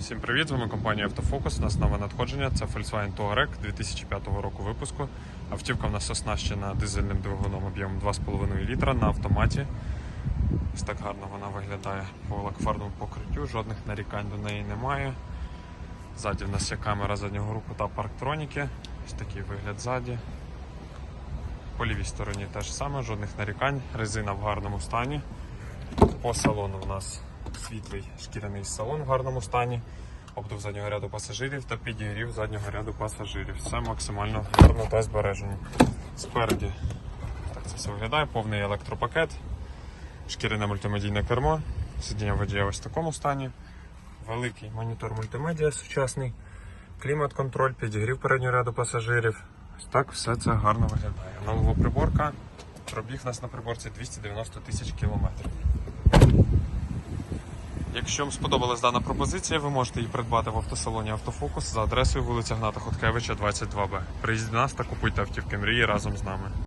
Всім привіт! З вами компанія Автофокус. У нас нове надходження. Це Volkswagen Touareg 2005 року випуску. Автівка в нас оснащена дизельним двигуном об'ємом 2,5 літра на автоматі. Ось так гарно вона виглядає по лакфарному покриттю, жодних нарікань до неї немає. Ззаді в нас є камера заднього руху та парктроніки. Ось такий вигляд ззаді. По лівій стороні теж саме, жодних нарікань. Резина в гарному стані. По салону у нас світлий шкіряний салон в гарному стані, обдув заднього ряду пасажирів та підігрів заднього ряду пасажирів. Все максимально гарно та збережено. Спереді так це все виглядає, повний електропакет, шкіряне мультимедійне кермо, сидіння водія ось в такому стані, великий монітор мультимедіа сучасний, клімат-контроль, підігрів переднього ряду пасажирів. Ось так все це гарно виглядає. Нова приборка. Пробіг нас на приборці 290 тисяч кілометрів. Якщо вам сподобалась дана пропозиція, ви можете її придбати в автосалоні Автофокус за адресою вулиця Гната Хоткевича, 22Б. Приїздіть до нас та купуйте автівки мрії разом з нами.